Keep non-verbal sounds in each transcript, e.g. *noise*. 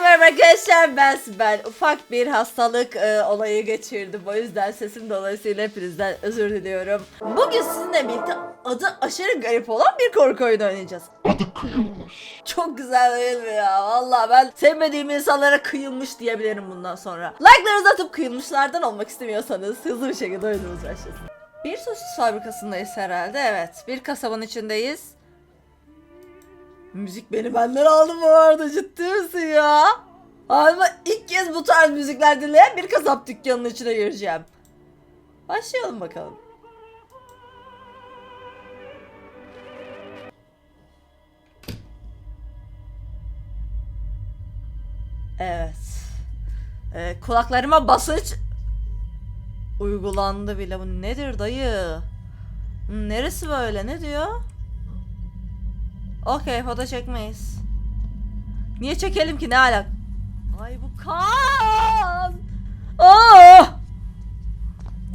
merhaba arkadaşlar ben Sibel. Ufak bir hastalık e, olayı geçirdim. O yüzden sesim dolayısıyla hepinizden özür diliyorum. Bugün sizinle birlikte adı aşırı garip olan bir korku oyunu oynayacağız. Adı kıyılmış. Çok güzel değil mi ya? Valla ben sevmediğim insanlara kıyılmış diyebilirim bundan sonra. Like'larınızı atıp kıyılmışlardan olmak istemiyorsanız hızlı bir şekilde oyunumuz başlasın. Bir sosis fabrikasındayız herhalde evet. Bir kasabanın içindeyiz. Müzik beni benden aldı bu arada ciddi misin ya? Ama ilk kez bu tarz müzikler dinleyen bir kasap dükkanının içine gireceğim. Başlayalım bakalım. Evet. Ee, kulaklarıma basınç uygulandı bile. Bu nedir dayı? Neresi böyle? Ne diyor? Okey foto çekmeyiz. Niye çekelim ki ne alak? Ay bu kan. Aa!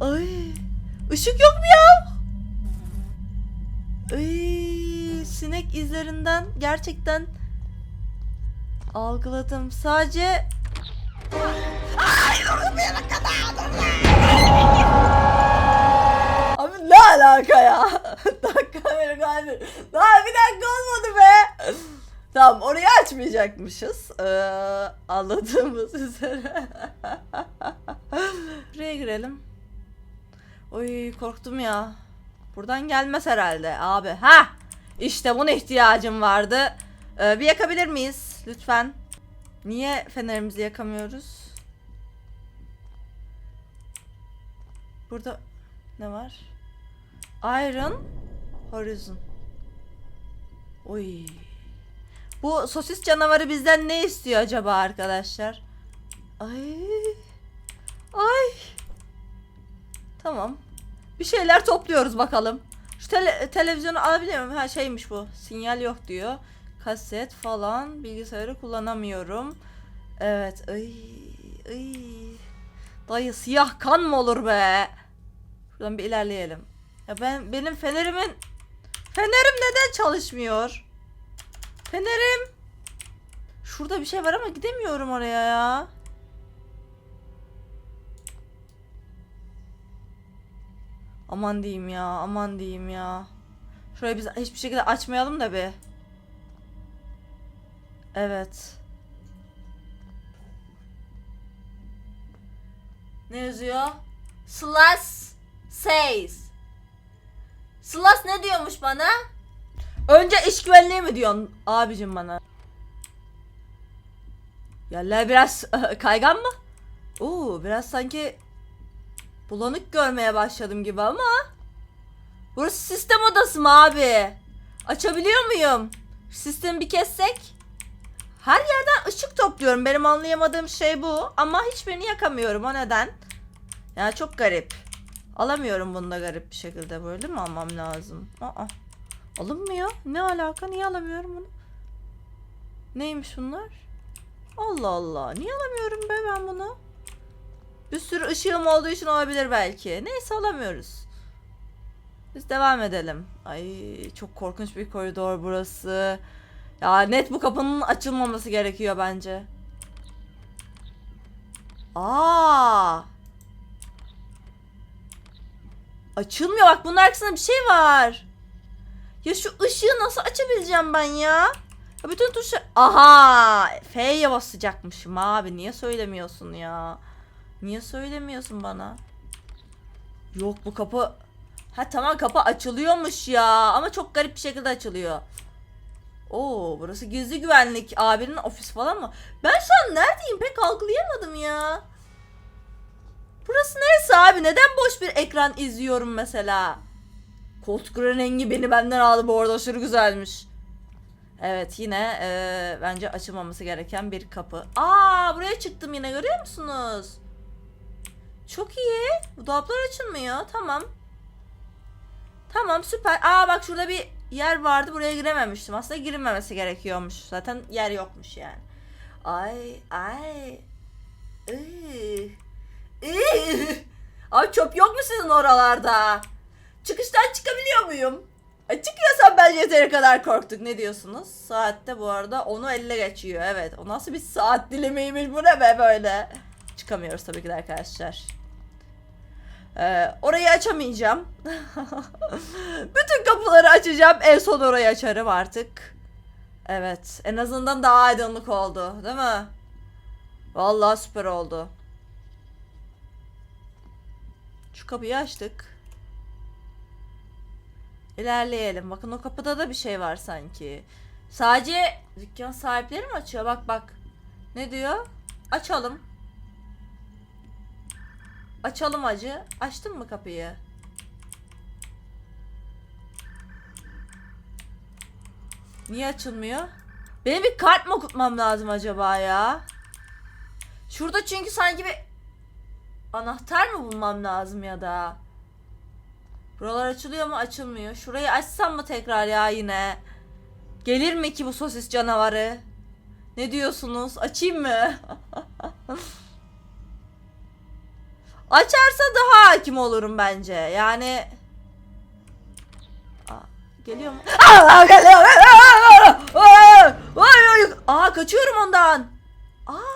Ay. Işık yok mu ya? Ay, sinek izlerinden gerçekten algıladım. Sadece Ay Abi ne alaka ya? Bir kalbim. Daha bir dakika olmadı be. Tamam orayı açmayacakmışız. Ee, anladığımız üzere. Buraya girelim. Oy korktum ya. Buradan gelmez herhalde abi. Ha! İşte buna ihtiyacım vardı. Ee, bir yakabilir miyiz lütfen? Niye fenerimizi yakamıyoruz? Burada ne var? Iron Horizon. Oy. Bu sosis canavarı bizden ne istiyor acaba arkadaşlar? Ay. Ay. Tamam. Bir şeyler topluyoruz bakalım. Şu tele- televizyonu alabilir miyim? Ha şeymiş bu. Sinyal yok diyor. Kaset falan. Bilgisayarı kullanamıyorum. Evet. Ay. Ay. Dayı siyah kan mı olur be? Şuradan bir ilerleyelim. Ya ben benim fenerimin Fenerim neden çalışmıyor? Fenerim. Şurada bir şey var ama gidemiyorum oraya ya. Aman diyeyim ya, aman diyeyim ya. Şurayı biz hiçbir şekilde açmayalım da bir. Evet. Ne yazıyor? Slash says. Slash ne diyormuş bana? Önce iş güvenliği mi diyorsun abicim bana? Yerler biraz *laughs* kaygan mı? Oo biraz sanki bulanık görmeye başladım gibi ama. Burası sistem odası mı abi? Açabiliyor muyum? Sistemi bir kessek. Her yerden ışık topluyorum. Benim anlayamadığım şey bu. Ama hiçbirini yakamıyorum. O neden? Ya çok garip. Alamıyorum bunu da garip bir şekilde böyle mi almam lazım? Aa. Alınmıyor. Ne alaka? Niye alamıyorum bunu? Neymiş bunlar? Allah Allah. Niye alamıyorum be ben bunu? Bir sürü ışığım olduğu için olabilir belki. Neyse alamıyoruz. Biz devam edelim. Ay çok korkunç bir koridor burası. Ya net bu kapının açılmaması gerekiyor bence. Aa! Açılmıyor bak bunun arkasında bir şey var. Ya şu ışığı nasıl açabileceğim ben ya? ya bütün tuşu... Aha! F'ye basacakmışım abi. Niye söylemiyorsun ya? Niye söylemiyorsun bana? Yok bu kapı... Ha tamam kapı açılıyormuş ya. Ama çok garip bir şekilde açılıyor. Oo burası gizli güvenlik abinin ofis falan mı? Ben şu an neredeyim pek algılayamadım ya. Burası neresi abi? Neden boş bir ekran izliyorum mesela? Koltuk rengi beni benden aldı bu arada aşırı güzelmiş. Evet yine e, bence açılmaması gereken bir kapı. Aa buraya çıktım yine görüyor musunuz? Çok iyi. Bu dolaplar açılmıyor. Tamam. Tamam süper. Aa bak şurada bir yer vardı buraya girememiştim. Aslında girilmemesi gerekiyormuş. Zaten yer yokmuş yani. Ay ay. Iy. Abi çöp yok mu sizin oralarda? Çıkıştan çıkabiliyor muyum? Çıkıyorsan bence yeteri kadar korktuk. Ne diyorsunuz? Saatte bu arada onu 50 geçiyor. Evet. O nasıl bir saat dilimiymiş bu ne be böyle. Çıkamıyoruz tabii ki de arkadaşlar. Ee, orayı açamayacağım. *laughs* Bütün kapıları açacağım. En son orayı açarım artık. Evet. En azından daha aydınlık oldu. Değil mi? Vallahi süper oldu. Şu kapıyı açtık. İlerleyelim. Bakın o kapıda da bir şey var sanki. Sadece dükkan sahipleri mi açıyor? Bak bak. Ne diyor? Açalım. Açalım acı. Açtın mı kapıyı? Niye açılmıyor? Benim bir kart mı okutmam lazım acaba ya? Şurada çünkü sanki bir anahtar mı bulmam lazım ya da? Buralar açılıyor mu? Açılmıyor. Şurayı açsam mı tekrar ya yine? Gelir mi ki bu sosis canavarı? Ne diyorsunuz? Açayım mı? *laughs* Açarsa daha hakim olurum bence. Yani Aa, geliyor mu? *laughs* Aa, geliyor. *laughs* Aa, kaçıyorum ondan. Aa!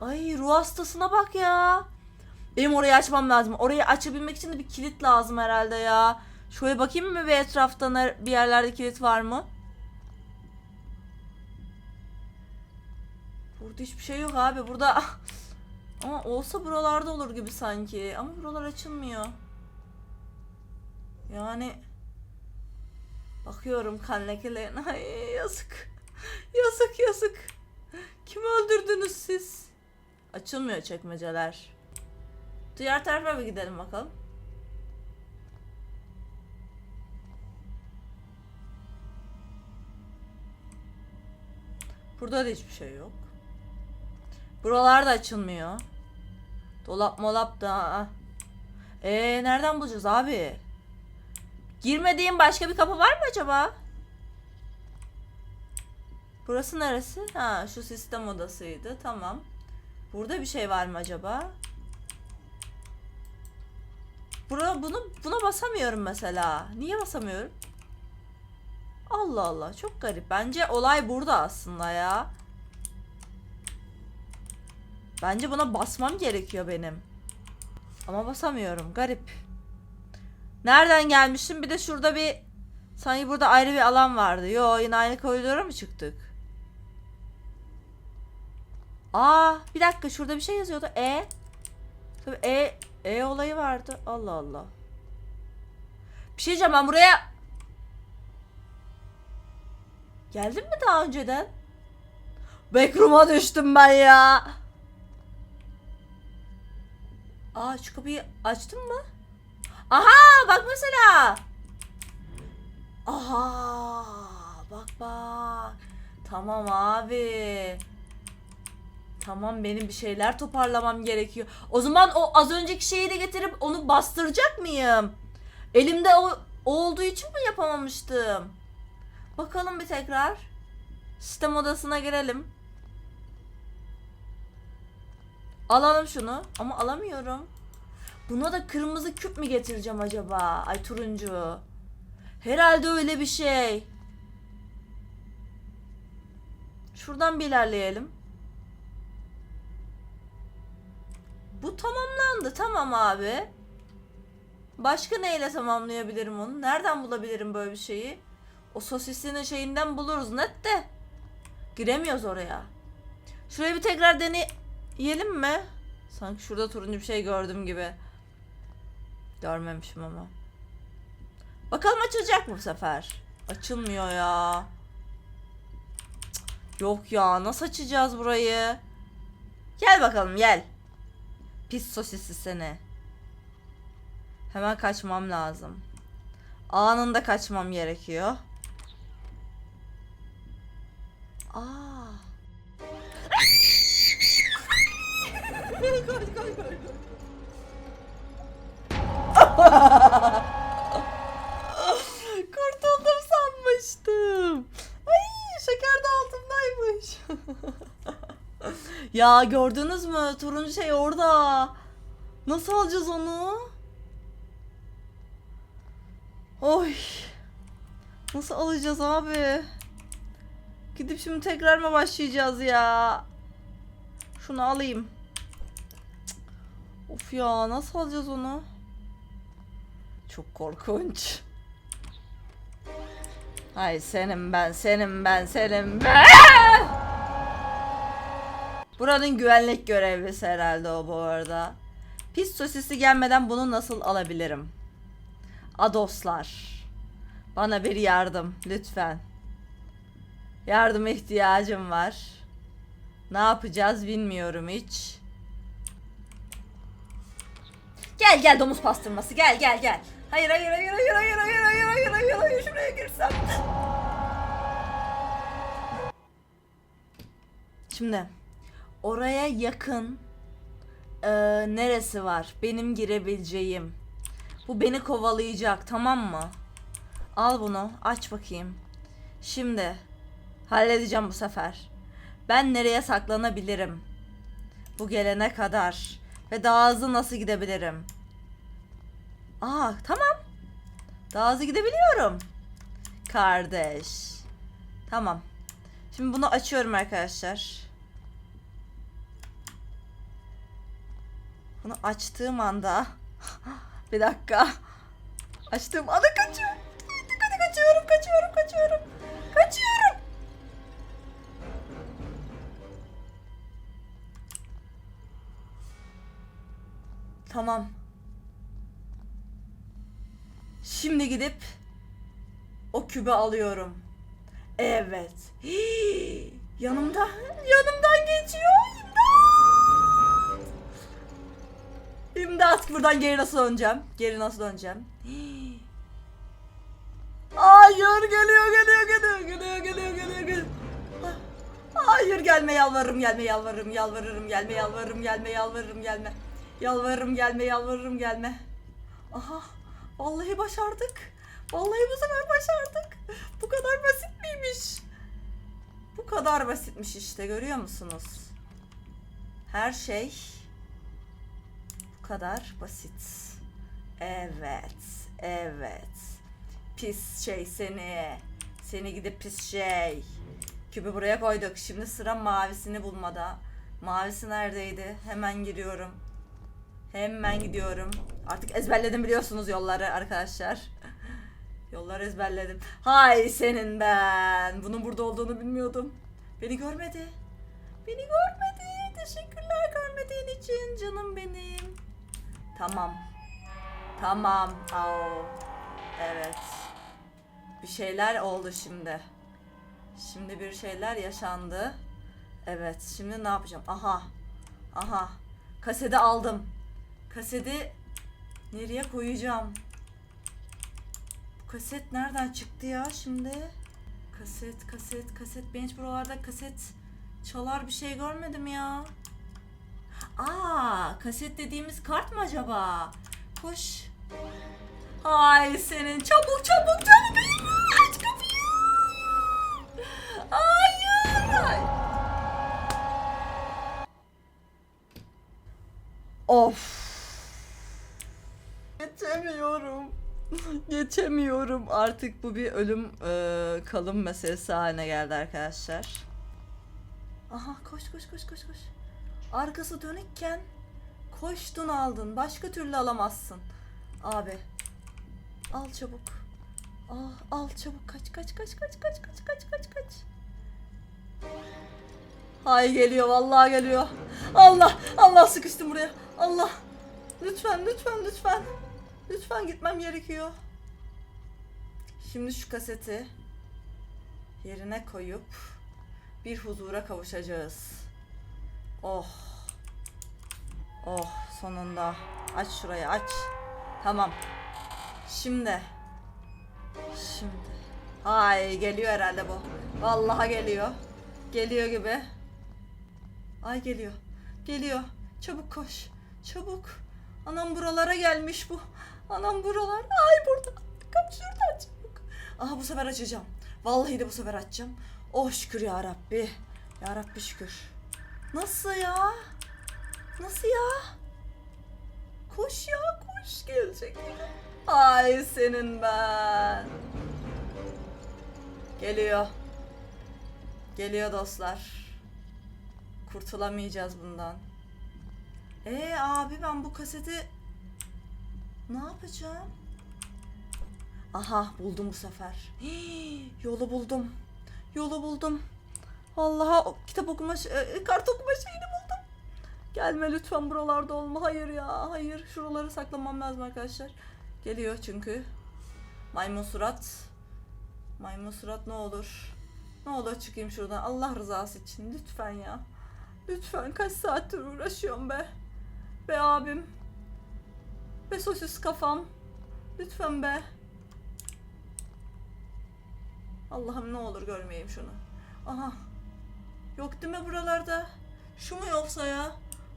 Ay ruh hastasına bak ya. Benim orayı açmam lazım. Orayı açabilmek için de bir kilit lazım herhalde ya. Şöyle bakayım mı bir etrafta ner- bir yerlerde kilit var mı? Burada hiçbir şey yok abi. Burada *laughs* ama olsa buralarda olur gibi sanki. Ama buralar açılmıyor. Yani bakıyorum kan lekelerine. *laughs* Ay yazık. Yazık yazık. Kimi öldürdünüz siz? Açılmıyor çekmeceler. Diğer tarafa bir gidelim bakalım. Burada da hiçbir şey yok. Buralar da açılmıyor. Dolap molap da. Ee nereden bulacağız abi? Girmediğim başka bir kapı var mı acaba? Burası neresi? Ha şu sistem odasıydı. Tamam. Burada bir şey var mı acaba? Bura, bunu buna basamıyorum mesela. Niye basamıyorum? Allah Allah çok garip. Bence olay burada aslında ya. Bence buna basmam gerekiyor benim. Ama basamıyorum. Garip. Nereden gelmişim? Bir de şurada bir sanki burada ayrı bir alan vardı. Yo yine aynı koridora mı çıktık? Aa bir dakika şurada bir şey yazıyordu. E. Tabii E E olayı vardı. Allah Allah. Bir şey diyeceğim ben buraya Geldim mi daha önceden? Backroom'a düştüm ben ya. Aa şu kapıyı açtın mı? Aha bak mesela. Aha bak bak. Tamam abi. Tamam benim bir şeyler toparlamam gerekiyor. O zaman o az önceki şeyi de getirip onu bastıracak mıyım? Elimde o, o olduğu için mi yapamamıştım? Bakalım bir tekrar. Sistem odasına girelim. Alalım şunu. Ama alamıyorum. Buna da kırmızı küp mü getireceğim acaba? Ay turuncu. Herhalde öyle bir şey. Şuradan bir ilerleyelim. Bu tamamlandı. Tamam abi. Başka neyle tamamlayabilirim onu? Nereden bulabilirim böyle bir şeyi? O sosisinin şeyinden buluruz net de. Giremiyoruz oraya. Şurayı bir tekrar deneyelim mi? Sanki şurada turuncu bir şey gördüm gibi. Görmemişim ama. Bakalım açılacak mı bu sefer? Açılmıyor ya. Yok ya nasıl açacağız burayı? Gel bakalım gel. Pis sosisli seni. Hemen kaçmam lazım. Anında kaçmam gerekiyor. Aa. koş. *laughs* Kurtuldum sanmıştım. Ay şeker de altımdaymış. *laughs* ya gördünüz mü? Turuncu şey orada. Nasıl alacağız onu? Oy. Nasıl alacağız abi? Gidip şimdi tekrar mı başlayacağız ya? Şunu alayım. Of ya nasıl alacağız onu? Çok korkunç. Ay senin ben, senin ben, senin ben. *laughs* Buranın güvenlik görevlisi herhalde o bu arada. Pis sosisi gelmeden bunu nasıl alabilirim? Adoslar. Bana bir yardım lütfen. Yardıma ihtiyacım var. Ne yapacağız bilmiyorum hiç. Gel gel domuz pastırması gel gel gel. Hayır hayır hayır hayır hayır hayır hayır hayır hayır hayır şuraya girsem. Şimdi oraya yakın eee, neresi var? Benim girebileceğim. Bu beni kovalayacak tamam mı? Al bunu aç bakayım. Şimdi halledeceğim bu sefer. Ben nereye saklanabilirim? Bu gelene kadar. Ve daha hızlı nasıl gidebilirim? Aa tamam. Daha hızlı gidebiliyorum. Kardeş. Tamam. Şimdi bunu açıyorum arkadaşlar. Bunu açtığım anda *gasps* bir dakika. Açtığım anda kaçıyorum. Hadi kaçıyorum, kaçıyorum, kaçıyorum. Kaçıyorum. Tamam. Şimdi gidip o kübü alıyorum. Evet. Hii, *gasps* yanımda, yanımdan geçiyor. İmdat! İmdat. Buradan geri nasıl döneceğim? Geri nasıl döneceğim? *gasps* Hayır geliyor geliyor geliyor geliyor geliyor geliyor geliyor. Ah, Hayır gelme yalvarırım gelme yalvarırım yalvarırım gelme yalvarırım gelme yalvarırım gelme. Yalvarırım gelme yalvarırım gelme. Aha vallahi başardık. Vallahi bu sefer başardık. Bu kadar basit miymiş? Bu kadar basitmiş işte görüyor musunuz? Her şey kadar basit. Evet, evet. Pis şey seni. Seni gidip pis şey. Kübü buraya koyduk. Şimdi sıra mavisini bulmada. Mavisi neredeydi? Hemen giriyorum. Hemen gidiyorum. Artık ezberledim biliyorsunuz yolları arkadaşlar. *laughs* Yolları ezberledim. Hay senin ben. Bunun burada olduğunu bilmiyordum. Beni görmedi. Beni görmedi. Teşekkürler görmediğin için canım benim. Tamam. Tamam. Au. Evet. Bir şeyler oldu şimdi. Şimdi bir şeyler yaşandı. Evet. Şimdi ne yapacağım? Aha. Aha. Kaseti aldım. Kaseti nereye koyacağım? Bu kaset nereden çıktı ya şimdi? Kaset, kaset, kaset. Ben hiç buralarda kaset çalar bir şey görmedim ya. Aa, kaset dediğimiz kart mı acaba? Koş. Ay senin çabuk çabuk çabuk aç kapıyı. Hayır. Ay. Of. Geçemiyorum. Geçemiyorum. Artık bu bir ölüm e, kalım meselesi haline geldi arkadaşlar. Aha koş koş koş koş koş. Arkası dönükken koştun aldın. Başka türlü alamazsın. Abi. Al çabuk. Al, al çabuk kaç kaç kaç kaç kaç kaç kaç kaç kaç. Hay geliyor vallahi geliyor. Allah Allah sıkıştım buraya. Allah. Lütfen lütfen lütfen. Lütfen gitmem gerekiyor. Şimdi şu kaseti yerine koyup bir huzura kavuşacağız. Oh. Oh sonunda. Aç şurayı aç. Tamam. Şimdi. Şimdi. Ay geliyor herhalde bu. Vallahi geliyor. Geliyor gibi. Ay geliyor. Geliyor. Çabuk koş. Çabuk. Anam buralara gelmiş bu. Anam buralar. Ay burada. Kapı şuradan çabuk. Aha bu sefer açacağım. Vallahi de bu sefer açacağım. Oh şükür ya Rabbi. Ya Rabbi şükür. Nasıl ya? Nasıl ya? koş ya koş gelecek. Ay senin ben. Geliyor. Geliyor dostlar. Kurtulamayacağız bundan. Ee abi ben bu kaseti ne yapacağım? Aha buldum bu sefer. Hii, *gasps* yolu buldum. Yolu buldum. Allah'a kitap okuma, ş- e, kart okuma şeyini buldum. Gelme lütfen buralarda olma. Hayır ya hayır. Şuraları saklamam lazım arkadaşlar. Geliyor çünkü. Maymun surat. Maymun surat ne olur. Ne olur çıkayım şuradan. Allah rızası için lütfen ya. Lütfen kaç saattir uğraşıyorum be. Be abim. Be sosis kafam. Lütfen be. Allah'ım ne olur görmeyeyim şunu. Aha. Yok değil mi buralarda? Şu mu yoksa ya?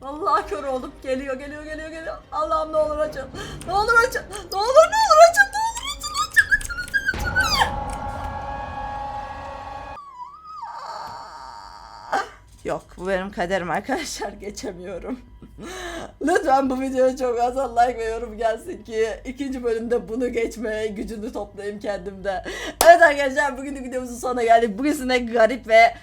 Vallahi kör oldum. Geliyor, geliyor, geliyor, geliyor. Allah'ım ne olur açın. Ne olur açın. Ne olur, ne olur açın. Ne olur açın, açın, açın, açın, açın. Yok bu benim kaderim arkadaşlar *laughs* geçemiyorum. Lütfen bu videoya çok az like ve yorum gelsin ki ikinci bölümde bunu geçmeye gücünü toplayayım kendimde. Evet arkadaşlar bugün de videomuzun sonuna geldik. Bugün sizinle garip ve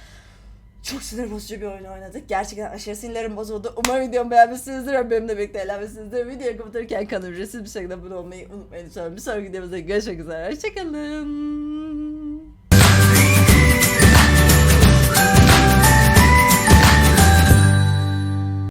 çok sinir bozucu bir oyun oynadık. Gerçekten aşırı sinirlerim bozuldu. Umarım videomu beğenmişsinizdir benimle birlikte eğlenmişsinizdir. Videoyu kapatırken ücretsiz bir şekilde abone olmayı unutmayın lütfen. Bir sonraki videomuzda görüşmek üzere. Hoşçakalın.